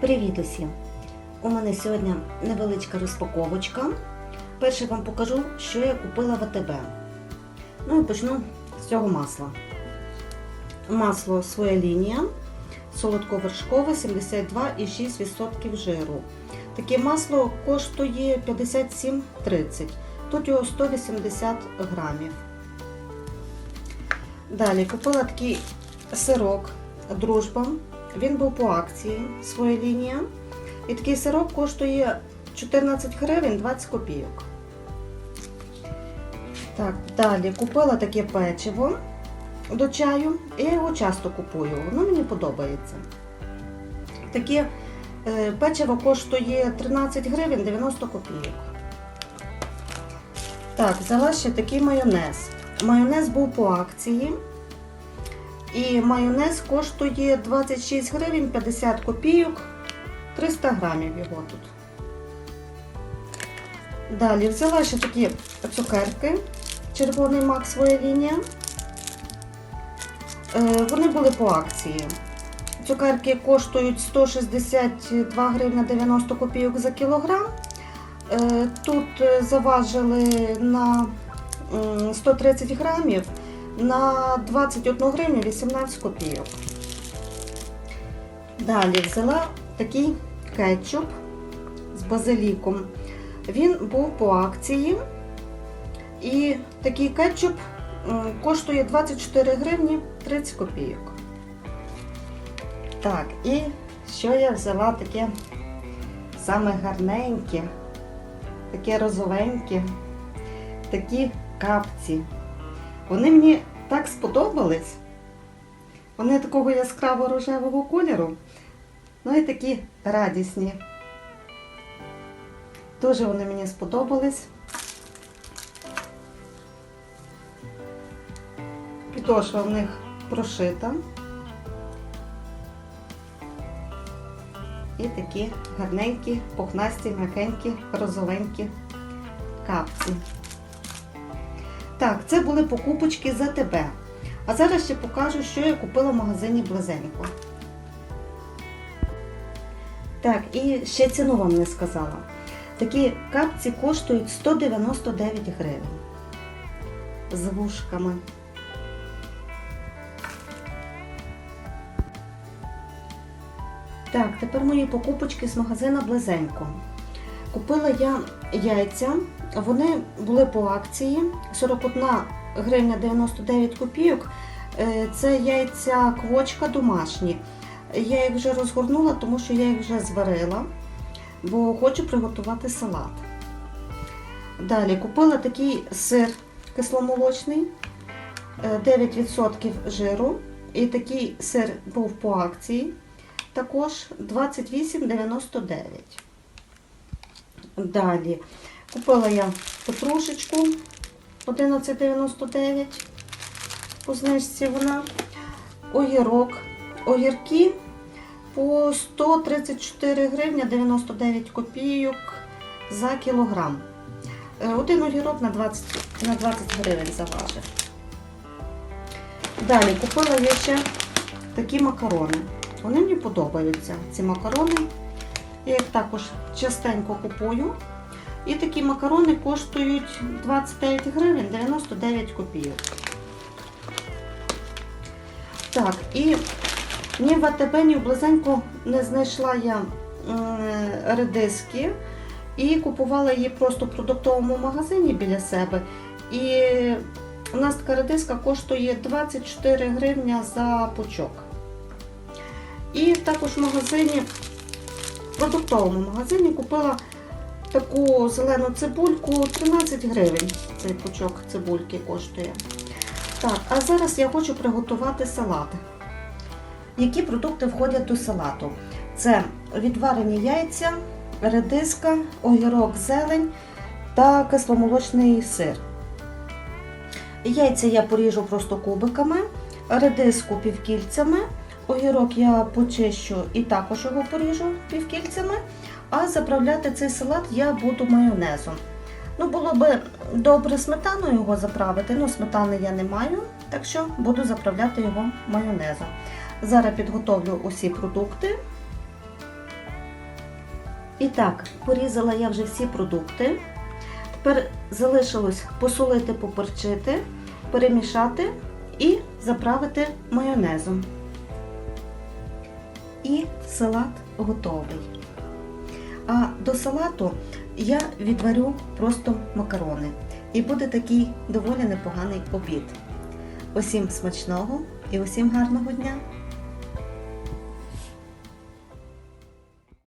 Привіт усім! У мене сьогодні невеличка розпаковочка. Перше вам покажу, що я купила в АТБ. Ну і почну з цього масла. Масло своя лінія, солодко-вершкове, 72,6% жиру. Таке масло коштує 57,30. Тут його 180 грамів. Далі купила такий сирок дружба. Він був по акції своя лінія. І такий сирок коштує 14 гривень 20 копійок. Так, далі купила таке печиво до чаю. Я його часто купую, воно мені подобається. Таке е, печиво коштує 13 гривень 90 копійок. Так, взяла ще такий майонез. Майонез був по акції. І майонез коштує 26 гривень 50 копійок, 300 грамів його тут. Далі взяла ще такі цукерки, червоний мак своя лінія. Е, Вони були по акції. Цукерки коштують 162 гривні 90 копійок за кілограм. Е, Тут е, заважили на 130 грамів на 21 гривню 18 копійок. Далі взяла такий кетчуп з базиліком. Він був по акції. І такий кетчуп коштує 24 гривні 30 копійок. Так, і що я взяла таке саме гарненьке, таке розовеньке, такі капці. Вони мені так сподобались. Вони такого яскраво рожевого кольору. Ну і такі радісні. Дуже вони мені сподобались. Підошва в них прошита. І такі гарненькі, пухнасті, м'якенькі, розовенькі капці. Так, це були покупочки за тебе. А зараз ще покажу, що я купила в магазині Близенько. Так, і ще ціну вам не сказала. Такі капці коштують 199 гривень. З вушками. Так, тепер мої покупочки з магазина Близенько. Купила я яйця, вони були по акції 41 гривня 99 копійок. Е, Це яйця квочка домашні. Я їх вже розгорнула, тому що я їх вже зварила, бо хочу приготувати салат. Далі купила такий сир кисломолочний, е, 9% жиру. І такий сир був по акції, також 28,99. Далі купила я петрушечку 11,99 по знижці вона. Огірок. Огірки по 134 гривня 99 копійок за кілограм. Е, Один огірок на 20, на 20 гривень заважив. Далі купила я ще такі макарони. Вони мені подобаються, ці макарони. Я їх також частенько купую. І такі макарони коштують 29 гривень 99 копійок. Так, і ні в АТБ, ні в Близенько не знайшла я редиски. І купувала її просто в продуктовому магазині біля себе. І у нас така редиска коштує 24 гривня за пучок. І також в магазині в продуктовому магазині купила таку зелену цибульку 13 гривень. Цей пучок цибульки коштує. Так, а зараз я хочу приготувати салат. Які продукти входять до салату? Це відварені яйця, редиска, огірок, зелень та кисломолочний сир. Яйця я поріжу просто кубиками, редиску півкільцями, огірок я почищу і також його поріжу півкільцями, а заправляти цей салат я буду майонезом. Ну, було би добре сметаною його заправити, але сметани я не маю, так що буду заправляти його майонезом. Зараз підготовлю усі продукти І так, порізала я вже всі продукти. Тепер залишилось посолити, поперчити, перемішати і заправити майонезом. І салат готовий. А до салату я відварю просто макарони. І буде такий доволі непоганий обід. Усім смачного і усім гарного дня!